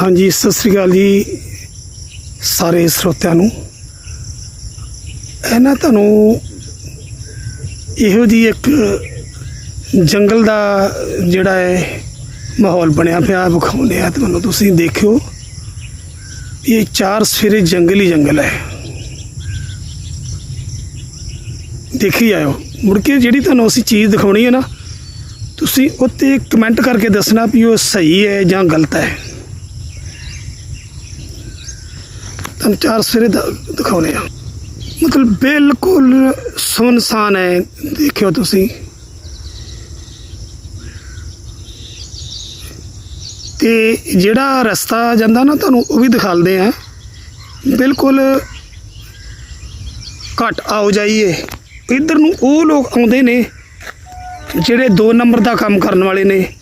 ਹਾਂਜੀ, ਸਤਿ ਸ੍ਰੀ ਅਕਾਲ ਜੀ ਸਾਰੇ ਸਰੋਤਿਆਂ ਨੂੰ। ਇਹਨਾਂ ਤੁਹਾਨੂੰ ਇਹੋ ਜੀ ਇੱਕ ਜੰਗਲ ਦਾ ਜਿਹੜਾ ਹੈ ਮਾਹੌਲ ਬਣਿਆ ਪਿਆ, ਵਿਖਾਉਂਦੇ ਆ ਤੁਹਾਨੂੰ ਤੁਸੀਂ ਦੇਖਿਓ ਇਹ ਚਾਰ ਸਫੇਰੇ ਜੰਗਲੀ ਜੰਗਲ ਹੈ। ਦੇਖੀ ਆਇਓ ਮੁੜ ਕੇ ਜਿਹੜੀ ਤੁਹਾਨੂੰ ਅਸੀਂ ਚੀਜ਼ ਦਿਖਾਉਣੀ ਹੈ ਨਾ, ਤੁਸੀਂ ਉੱਤੇ ਕਮੈਂਟ ਕਰਕੇ ਦੱਸਣਾ ਵੀ ਉਹ ਸਹੀ ਹੈ ਜਾਂ ਗਲਤ ਹੈ। ਤੁਹਾਨੂੰ ਚਾਰ ਸਵੇਰੇ ਦ- ਦਿਖਾਉਣੇ ਆ ਮਤਲਬ ਬਿਲਕੁਲ ਸੁਨਸਾਨ ਹੈ, ਦੇਖਿਓ ਤੁਸੀਂ। ਤੇ ਜਿਹੜਾ ਰਸਤਾ ਜਾਂਦਾ ਨਾ, ਤੁਹਾਨੂੰ ਉਹ ਵੀ ਦਿਖਾਲਦੇ ਆ ਬਿਲਕੁਲ ਘੱਟ ਆਓ ਜਾਈਏ। ਇੱਧਰ ਨੂੰ ਉਹ ਲੋਕ ਆਉਂਦੇ ਨੇ, ਜਿਹੜੇ 2 ਨੰਬਰ ਦਾ ਕੰਮ ਕਰਨ ਵਾਲੇ ਨੇ।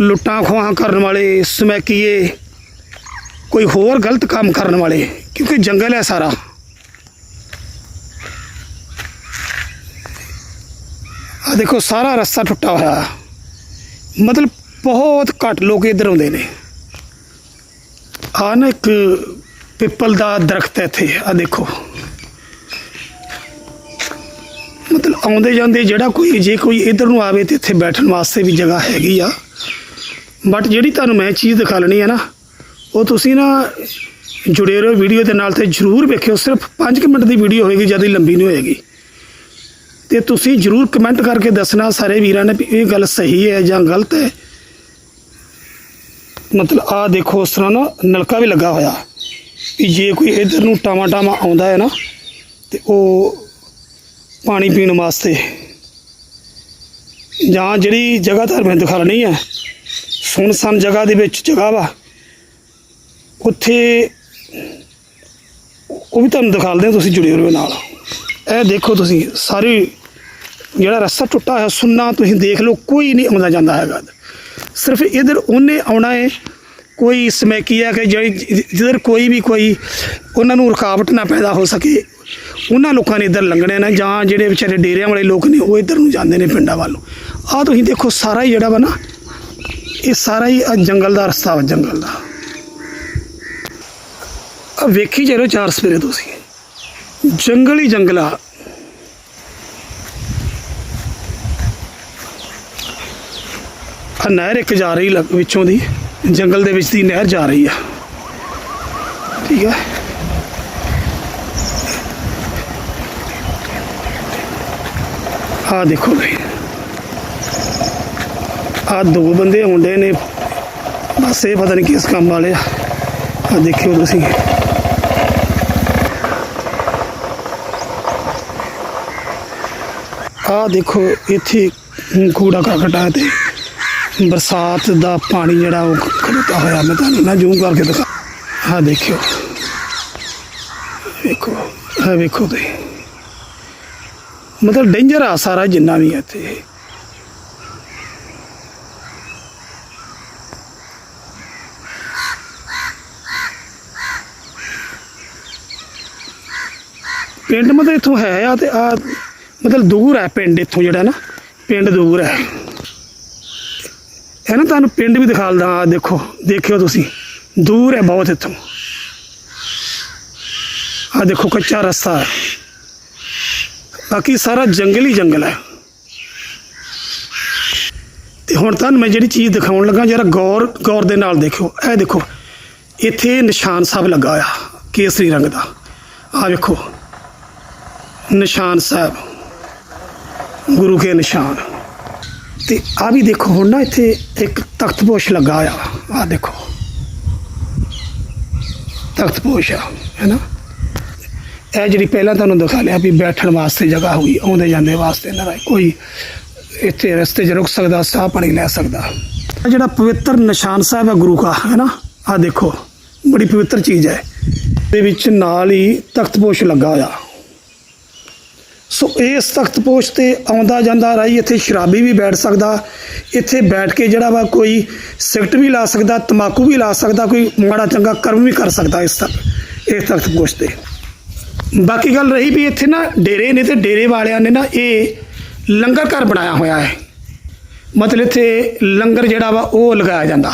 ਲੁੱਟਾਂ ਖੋਹਾਂ ਕਰਨ ਵਾਲੇ, ਸਮੈਕੀਏ। ਕੋਈ ਹੋਰ ਗਲਤ ਕੰਮ ਕਰਨ ਵਾਲੇ, ਕਿਉਂਕਿ ਜੰਗਲ ਹੈ ਸਾਰਾ। ਆ ਦੇਖੋ, ਸਾਰਾ ਰਸਤਾ ਟੁੱਟਾ ਹੋਇਆ। ਮਤਲਬ ਬਹੁਤ ਘੱਟ ਲੋਕ ਇੱਧਰ ਆਉਂਦੇ ਨੇ। ਆ ਨਾ ਇੱਕ ਪਿੱਪਲ ਦਾ ਦਰਖਤ ਹੈ ਇੱਥੇ ਆ ਦੇਖੋ। ਮਤਲਬ ਆਉਂਦੇ ਜਾਂਦੇ ਜਿਹੜਾ ਕੋਈ, ਜੇ ਕੋਈ ਇੱਧਰ ਨੂੰ ਆਵੇ ਤੇ ਇੱਥੇ ਬੈਠਣ ਵਾਸਤੇ ਵੀ ਜਗ੍ਹਾ ਹੈਗੀ ਆ। ਬਟ ਜਿਹੜੀ ਤੁਹਾਨੂੰ ਮੈਂ ਚੀਜ਼ ਦਿਖਾ ਲੈਣੀ ਹੈ ਨਾ ਉਹ ਤੁਸੀਂ ਨਾ ਜੁੜੇ ਰਹੋ ਵੀਡੀਓ ਦੇ ਨਾਲ ਤੇ ਜਰੂਰ ਵੇਖਿਓ, ਸਿਰਫ 5 ਮਿੰਟ ਦੀ ਵੀਡੀਓ ਹੋਏਗੀ, ਜ਼ਿਆਦਾ ਲੰਬੀ ਨਹੀਂ ਹੋਏਗੀ। ਤੇ ਤੁਸੀਂ ਜਰੂਰ ਕਮੈਂਟ ਕਰਕੇ ਦੱਸਣਾ ਸਾਰੇ ਵੀਰਾਂ ਨੇ ਵੀ ਇਹ ਗੱਲ ਸਹੀ ਹੈ ਜਾਂ ਗਲਤ ਹੈ। ਮਤਲਬ ਆ ਦੇਖੋ, ਉਸ ਤਰ੍ਹਾਂ ਨਾ ਨਲਕਾ ਵੀ ਲੱਗਾ ਹੋਇਆ। ਵੀ ਜੇ ਕੋਈ ਇਧਰ ਨੂੰ ਟਾਵਾ ਟਾਵਾ ਆਉਂਦਾ ਹੈ ਨਾ, ਤੇ ਉਹ ਪਾਣੀ ਪੀਣ ਵਾਸਤੇ। ਜਾਂ ਜਿਹੜੀ ਜਗ੍ਹਾ ਧਾਰਮਿਕ ਦਿਖਾਣੀ ਹੈ, ਸੁਨਸਾਨ ਜਗ੍ਹਾ ਦੇ ਵਿੱਚ ਜਗ੍ਹਾ ਵਾ। ਉੱਥੇ ਉਹ ਵੀ ਤੁਹਾਨੂੰ ਦਿਖਾਲਦੇ ਹਾਂ, ਤੁਸੀਂ ਜੁੜੇ ਰਹੋ ਨਾਲ। ਇਹ ਦੇਖੋ ਤੁਸੀਂ, ਸਾਰੇ ਜਿਹੜਾ ਰਸਤਾ ਟੁੱਟਾ ਹੋਇਆ, ਸੁੰਨਾ ਤੁਸੀਂ ਦੇਖ ਲਓ, ਕੋਈ ਨਹੀਂ ਆਉਂਦਾ ਜਾਂਦਾ ਹੈਗਾ। ਸਿਰਫ ਇਧਰ ਉਹਨੇ ਆਉਣਾ ਹੈ, ਕੋਈ ਸਮੈਕੀਆ ਕਿ ਜਿਹੜੀ ਜਿੱਧਰ ਕੋਈ ਵੀ ਕੋਈ ਉਹਨਾਂ ਨੂੰ ਰੁਕਾਵਟ ਨਾ ਪੈਦਾ ਹੋ ਸਕੇ। ਉਹਨਾਂ ਲੋਕਾਂ ਨੇ ਇੱਧਰ ਲੰਘਣਾ ਨਾ, ਜਾਂ ਜਿਹੜੇ ਵਿਚਾਰੇ ਡੇਰਿਆਂ ਵਾਲੇ ਲੋਕ ਨੇ, ਉਹ ਇੱਧਰ ਨੂੰ ਜਾਂਦੇ ਨੇ ਪਿੰਡਾਂ ਵੱਲ। ਨੂੰ ਆਹ ਤੁਸੀਂ ਦੇਖੋ, ਸਾਰਾ ਹੀ ਜਿਹੜਾ ਵਾ ਨਾ, ਇਹ ਸਾਰਾ ਹੀ ਆਹ ਜੰਗਲ ਦਾ ਰਸਤਾ ਵਾ, ਜੰਗਲ ਦਾ। ਵੇਖੀ ਚਲੋ ਚਾਰ ਸਵੇਰੇ ਤੁਸੀਂ ਜੰਗਲ ਹੀ ਜੰਗਲ ਆ। ਨਹਿਰ ਇੱਕ ਜਾ ਰਹੀ ਲੱਗ- ਵਿੱਚੋਂ ਦੀ। ਜੰਗਲ ਦੇ ਵਿੱਚ ਦੀ ਨਹਿਰ ਜਾ ਰਹੀ ਆ। ਠੀਕ ਹੈ ਆ ਦੇਖੋ ਬਈ ਆ ਦੋ ਬੰਦੇ ਹੁੰਦੇ ਨੇ। ਬਸ ਇਹ ਪਤਾ ਨਹੀਂ ਕਿਸ ਕੰਮ ਵਾਲੇ ਆ। ਆ ਦੇਖਿਓ ਤੁਸੀਂ। ਆਹ ਦੇਖੋ, ਇੱਥੇ ਕੂੜਾ ਕਾਕਟ ਹੈ ਤੇ ਬਰਸਾਤ ਦਾ ਪਾਣੀ ਜਿਹੜਾ ਉਹ ਖੜਤਾ ਹੋਇਆ। ਮੈਂ ਤੁਹਾਨੂੰ ਨਾ ਜ਼ੂਮ ਕਰਕੇ ਦਿਖਾ ਆ ਦੇਖਿਓ। ਵੇਖੋ ਆ ਵੇਖੋ ਤੇ। ਮਤਲਬ ਡੇਂਜਰ ਆ ਸਾਰਾ ਜਿੰਨਾ ਵੀ ਹੈ ਇੱਥੇ। ਪਿੰਡ ਮਤਲਬ ਇੱਥੋਂ ਹੈ ਆ ਤੇ ਆ ਮਤਲਬ ਦੂਰ ਹੈ ਪਿੰਡ ਇੱਥੋਂ ਜਿਹੜਾ ਨਾ, ਪਿੰਡ ਦੂਰ ਹੈ। ਇਹ ਨਾ, ਤੁਹਾਨੂੰ ਪਿੰਡ ਵੀ ਦਿਖਾਲਦਾ ਆ ਦੇਖੋ, ਦੇਖਿਓ ਤੁਸੀਂ। ਦੂਰ ਹੈ ਬਹੁਤ ਇੱਥੋਂ। ਆ ਦੇਖੋ, ਕੱਚਾ ਰਸਤਾ ਹੈ। ਬਾਕੀ ਸਾਰਾ ਜੰਗਲ ਹੀ ਜੰਗਲ ਹੈ। ਤੇ ਹੁਣ ਤੁਹਾਨੂੰ ਮੈਂ ਜਿਹੜੀ ਚੀਜ਼ ਦਿਖਾਉਣ ਲੱਗਾ, ਜਰਾ ਗੌਰ ਗੌਰ ਦੇ ਨਾਲ ਦੇਖਿਓ। ਇਹ ਦੇਖੋ, ਇੱਥੇ ਨਿਸ਼ਾਨ ਸਾਹਿਬ ਲੱਗਾ ਹੋਇਆ, ਕੇਸਰੀ ਰੰਗ ਦਾ। ਆ ਵੇਖੋ, ਨਿਸ਼ਾਨ ਸਾਹਿਬ। ਗੁਰੂ ਕੇ ਨਿਸ਼ਾਨ। ਤੇ ਆ ਵੀ ਦੇਖੋ, ਹੁਣ ਨਾ ਇੱਥੇ ਇੱਕ ਤਖਤਪੋਸ਼ ਲੱਗਾ ਆ। ਆ ਦੇਖੋ। ਤਖਤਪੋਸ਼ ਆ ਹੈਨਾ ਇਹ ਜਿਹੜੀ ਪਹਿਲਾਂ ਤੁਹਾਨੂੰ ਦਿਖਾ ਲਿਆ ਵੀ ਬੈਠਣ ਵਾਸਤੇ ਜਗ੍ਹਾ ਹੋਈ, ਆਉਂਦੇ ਜਾਂਦੇ ਵਾਸਤੇ ਨਾ ਕੋਈ ਇੱਥੇ ਰਸਤੇ 'ਚ ਰੁਕ ਸਕਦਾ, ਸਾਹ ਪਾਣੀ ਲੈ ਸਕਦਾ। ਆਹ ਜਿਹੜਾ ਪਵਿੱਤਰ ਨਿਸ਼ਾਨ ਸਾਹਿਬ ਹੈ ਗੁਰੂ ਦਾ ਹੈਨਾ ਆ ਦੇਖੋ, ਬੜੀ ਪਵਿੱਤਰ ਚੀਜ਼ ਹੈ। ਦੇ ਵਿੱਚ ਨਾਲ ਹੀ ਤਖਤਪੋਸ਼ ਲੱਗਾ ਹੋਇਆ ਸੋ ਇਸ ਤਖਤਪੋਸ਼ ਤੇ ਆਉਂਦਾ ਜਾਂਦਾ ਰਾਈ ਇੱਥੇ ਸ਼ਰਾਬੀ ਵੀ ਬੈਠ ਸਕਦਾ, ਇੱਥੇ ਬੈਠ ਕੇ ਜਿਹੜਾ ਵਾ ਕੋਈ ਸਿਗਰਟ ਵੀ ਲਾ ਸਕਦਾ ਤਮਾਕੂ ਵੀ ਲਾ ਸਕਦਾ, ਕੋਈ ਮਾੜਾ ਚੰਗਾ ਕਰਮ ਵੀ ਕਰ ਸਕਦਾ ਇਸ ਤੱਕ ਇਸ ਤਖ਼ਤ ਪੋਸ਼ ਤੇ। ਬਾਕੀ ਗੱਲ ਰਹੀ ਵੀ ਇੱਥੇ ਨਾ ਡੇਰੇ ਨੇ ਤੇ ਡੇਰੇ ਵਾਲਿਆਂ ਨੇ ਨਾ ਇਹ ਲੰਗਰ ਘਰ ਬਣਾਇਆ ਹੋਇਆ ਹੈ। ਮਤਲਬ ਇੱਥੇ ਲੰਗਰ ਜਿਹੜਾ ਵਾ ਉਹ ਲਗਾਇਆ ਜਾਂਦਾ।